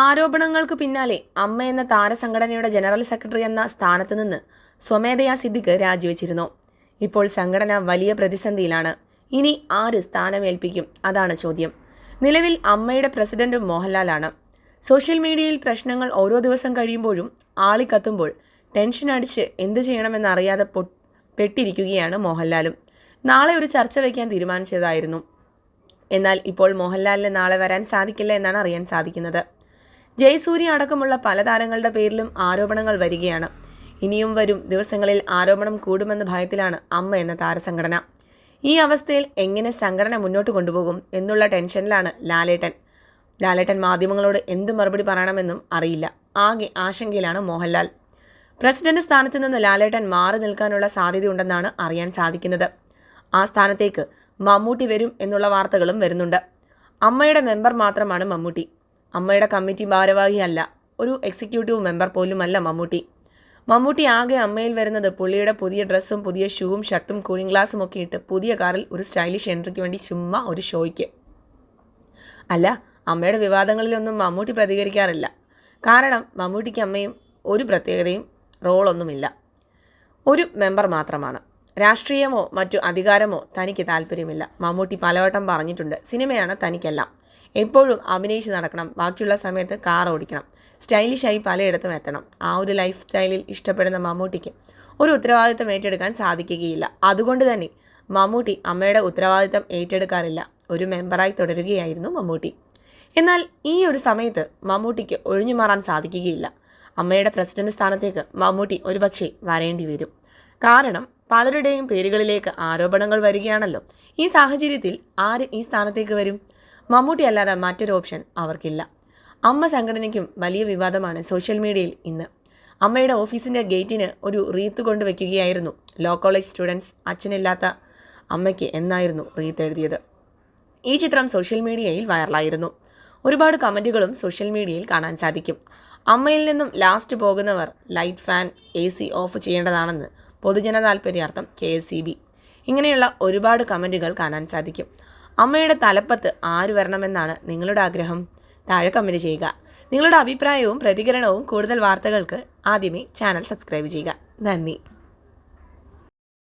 ആരോപണങ്ങൾക്ക് പിന്നാലെ അമ്മ എന്ന താരസംഘടനയുടെ ജനറൽ സെക്രട്ടറി എന്ന സ്ഥാനത്ത് നിന്ന് സ്വമേധയാ സിദ്ദിഖ് രാജിവെച്ചിരുന്നു. ഇപ്പോൾ സംഘടന വലിയ പ്രതിസന്ധിയിലാണ്. ഇനി ആര് സ്ഥാനമേൽപ്പിക്കും? അതാണ് ചോദ്യം. നിലവിൽ അമ്മയുടെ പ്രസിഡന്റ് മോഹൻലാലാണ്. സോഷ്യൽ മീഡിയയിൽ പ്രശ്നങ്ങൾ ഓരോ ദിവസം കഴിയുമ്പോഴും ആളിക്കത്തുമ്പോൾ ടെൻഷൻ അടിച്ച് എന്തു ചെയ്യണമെന്നറിയാതെ പൊ പെട്ടിരിക്കുകയാണ് മോഹൻലാലും. നാളെ ഒരു ചർച്ച വയ്ക്കാൻ തീരുമാനിച്ചതായിരുന്നു. എന്നാൽ ഇപ്പോൾ മോഹൻലാലിന് നാളെ വരാൻ സാധിക്കില്ല എന്നാണ് അറിയാൻ സാധിക്കുന്നത്. ജയസൂര്യ അടക്കമുള്ള പല താരങ്ങളുടെ പേരിലും ആരോപണങ്ങൾ വരികയാണ്. ഇനിയും വരും ദിവസങ്ങളിൽ ആരോപണം കൂടുമെന്ന ഭയത്തിലാണ് അമ്മ എന്ന താരസംഘടന. ഈ അവസ്ഥയിൽ എങ്ങനെ സംഘടന മുന്നോട്ട് കൊണ്ടുപോകും എന്നുള്ള ടെൻഷനിലാണ് ലാലേട്ടൻ. ലാലേട്ടൻ മാധ്യമങ്ങളോട് എന്ത് മറുപടി പറയണമെന്നും അറിയില്ല. ആകെ ആശങ്കയിലാണ് മോഹൻലാൽ. പ്രസിഡന്റ് സ്ഥാനത്ത് നിന്ന് ലാലേട്ടൻ മാറി നിൽക്കാനുള്ള സാധ്യതയുണ്ടെന്നാണ് അറിയാൻ സാധിക്കുന്നത്. ആ സ്ഥാനത്തേക്ക് മമ്മൂട്ടി വരും എന്നുള്ള വാർത്തകളും വരുന്നുണ്ട്. അമ്മയുടെ മെമ്പർ മാത്രമാണ് മമ്മൂട്ടി. അമ്മയുടെ കമ്മിറ്റി ഭാരവാഹിയല്ല ഒരു എക്സിക്യൂട്ടീവ് മെമ്പർ പോലുമല്ല മമ്മൂട്ടി. മമ്മൂട്ടി ആകെ അമ്മയിൽ വരുന്നത് പുള്ളിയുടെ പുതിയ ഡ്രസ്സും പുതിയ ഷൂവും ഷർട്ടും കൂളിംഗ് ഗ്ലാസും ഒക്കെ ഇട്ട് പുതിയ കാറിൽ ഒരു സ്റ്റൈലിഷ് എൻട്രിക്ക് വേണ്ടി ചുമ്മാ ഒരു ഷോയ്ക്ക് അല്ല അമ്മയുടെ വിവാദങ്ങളിലൊന്നും മമ്മൂട്ടി പ്രതികരിക്കാറില്ല. കാരണം മമ്മൂട്ടിക്ക് അമ്മയും ഒരു പ്രത്യേകതയും റോളൊന്നുമില്ല ഒരു മെമ്പർ മാത്രമാണ്. രാഷ്ട്രീയമോ മറ്റു അധികാരമോ തനിക്ക് താല്പര്യമില്ല. മമ്മൂട്ടി പലവട്ടം പറഞ്ഞിട്ടുണ്ട് സിനിമയാണ് തനിക്കെല്ലാം. എപ്പോഴും അഭിനയിച്ച് നടക്കണം. ബാക്കിയുള്ള സമയത്ത് കാർ ഓടിക്കണം. സ്റ്റൈലിഷായി പലയിടത്തും എത്തണം. ആ ഒരു ലൈഫ് സ്റ്റൈലിൽ ഇഷ്ടപ്പെടുന്ന മമ്മൂട്ടിക്ക് ഒരു ഉത്തരവാദിത്തം ഏറ്റെടുക്കാൻ സാധിക്കുകയില്ല. അതുകൊണ്ട് തന്നെ മമ്മൂട്ടി അമ്മയുടെ ഉത്തരവാദിത്തം ഏറ്റെടുക്കാറില്ല. ഒരു മെമ്പറായി തുടരുകയായിരുന്നു മമ്മൂട്ടി. എന്നാൽ ഈ ഒരു സമയത്ത് മമ്മൂട്ടിക്ക് ഒഴിഞ്ഞു മാറാൻ സാധിക്കുകയില്ല. അമ്മയുടെ പ്രസിഡന്റ് സ്ഥാനത്തേക്ക് മമ്മൂട്ടി ഒരുപക്ഷെ വരേണ്ടി വരും. കാരണം പലരുടെയും പേരുകളിലേക്ക് ആരോപണങ്ങൾ വരികയാണല്ലോ. ഈ സാഹചര്യത്തിൽ ആര് ഈ സ്ഥാനത്തേക്ക് വരും? മമ്മൂട്ടി അല്ലാതെ മറ്റൊരു ഓപ്ഷൻ അവർക്കില്ല. അമ്മ സംഘടനയ്ക്കും വലിയ വിവാദമാണ് സോഷ്യൽ മീഡിയയിൽ ഇന്ന്. അമ്മയുടെ ഓഫീസിന്റെ ഗേറ്റിന് ഒരു റീത്ത് കൊണ്ടുവയ്ക്കുകയായിരുന്നു ലോ കോളേജ് സ്റ്റുഡൻസ് അച്ഛനില്ലാത്ത അമ്മയ്ക്ക് എന്നായിരുന്നു റീത്ത് എഴുതിയത്. ഈ ചിത്രം സോഷ്യൽ മീഡിയയിൽ വൈറലായിരുന്നു. ഒരുപാട് കമന്റുകളും സോഷ്യൽ മീഡിയയിൽ കാണാൻ സാധിക്കും. അമ്മയിൽ നിന്നും ലാസ്റ്റ് പോകുന്നവർ light fan A C off ചെയ്യേണ്ടതാണെന്ന് പൊതുജന താൽപ്പര്യാർത്ഥം കെ എസ് ഇങ്ങനെയുള്ള ഒരുപാട് കമന്റുകൾ കാണാൻ സാധിക്കും. അമ്മയുടെ തലപ്പത്ത് ആര് വരണമെന്നാണ് നിങ്ങളുടെ ആഗ്രഹം? താഴെ കമന്റ് ചെയ്യുക. നിങ്ങളുടെ അഭിപ്രായവും പ്രതികരണവും കൂടുതൽ വാർത്തകൾക്ക് ആദ്യമേ ചാനൽ സബ്സ്ക്രൈബ് ചെയ്യുക. നന്ദി.